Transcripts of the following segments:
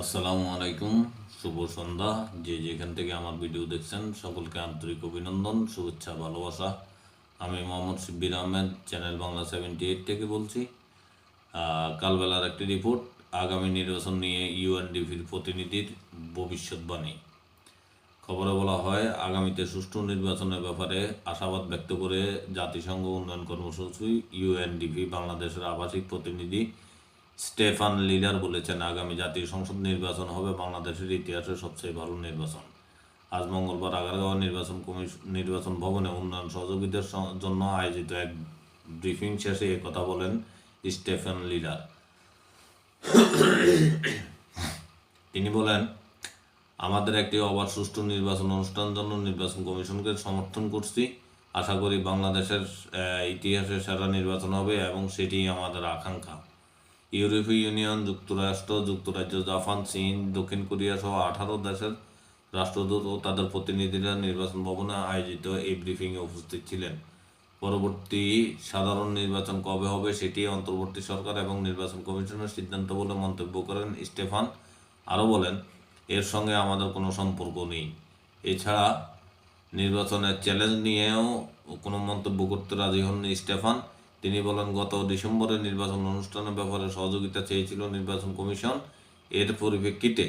আসসালামু আলাইকুম, শুভ সন্ধ্যা। যে যেখান থেকে আমার ভিডিও দেখছেন, সকলকে আন্তরিক অভিনন্দন, শুভেচ্ছা, ভালোবাসা। আমি Mohammad Shibbir Ahmed, channel Bangla seventy eight থেকে বলছি। কালবেলার একটি রিপোর্ট আগামী নির্বাচন নিয়ে ইউএনডিপির প্রতিনিধির ভবিষ্যৎবাণী খবরে বলা হয়, আগামীতে সুষ্ঠু নির্বাচনের ব্যাপারে আশাবাদ ব্যক্ত করে জাতিসংঘ উন্নয়ন কর্মসূচি ইউএনডিপি বাংলাদেশের আবাসিক প্রতিনিধি স্টেফান লিডার বলেছেন, আগামী জাতীয় সংসদ নির্বাচন হবে বাংলাদেশের ইতিহাসের সবচেয়ে ভালো নির্বাচন। আজ মঙ্গলবার আগারগাঁও নির্বাচন কমিশন নির্বাচন ভবনে উন্নয়ন সহযোগীদের জন্য আয়োজিত এক ব্রিফিং শেষে কথা বলেন স্টেফান লিডার। তিনি বলেন, আমাদের একটি অবাধ সুষ্ঠু নির্বাচন অনুষ্ঠানের জন্য নির্বাচন কমিশনকে সমর্থন করছি। আশা করি বাংলাদেশের ইতিহাসে সেরা নির্বাচন হবে এবং সেটি আমাদের আকাঙ্ক্ষা। ইউরোপীয় ইউনিয়ন, যুক্তরাষ্ট্র, যুক্তরাজ্য, জাপান, চীন, দক্ষিণ কোরিয়া সহ আঠারো দেশের রাষ্ট্রদূত ও তাদের প্রতিনিধিরা নির্বাচন ভবনে আয়োজিত এই ব্রিফিংয়ে উপস্থিত ছিলেন। পরবর্তী সাধারণ নির্বাচন কবে হবে সেটি অন্তর্বর্তী সরকার এবং নির্বাচন কমিশনের সিদ্ধান্ত বলে মন্তব্য করেন স্টেফান। আরও বলেন, এর সঙ্গে আমাদের কোনো সম্পর্ক নেই। এছাড়া নির্বাচনের চ্যালেঞ্জ নিয়েও কোনো মন্তব্য করতে রাজি হননি স্টেফান। তিনি বলেন, গত ডিসেম্বরে নির্বাচন অনুষ্ঠানের ব্যাপারে সহযোগিতা চেয়েছিল নির্বাচন কমিশন। এর পরিপ্রেক্ষিতে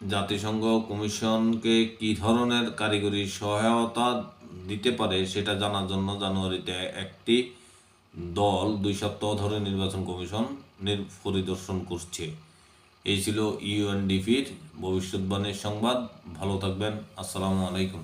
জাতিসংঘ কমিশনকে কী ধরনের কারিগরি সহায়তা দিতে পারে সেটা জানার জন্য জানুয়ারিতে একটি দল দুই সপ্তাহ ধরে নির্বাচন কমিশন পরিদর্শন করছে। এই ছিল ইউএনডিপির ভবিষ্যৎবাণীর সংবাদ। ভালো থাকবেন। আসসালামু আলাইকুম।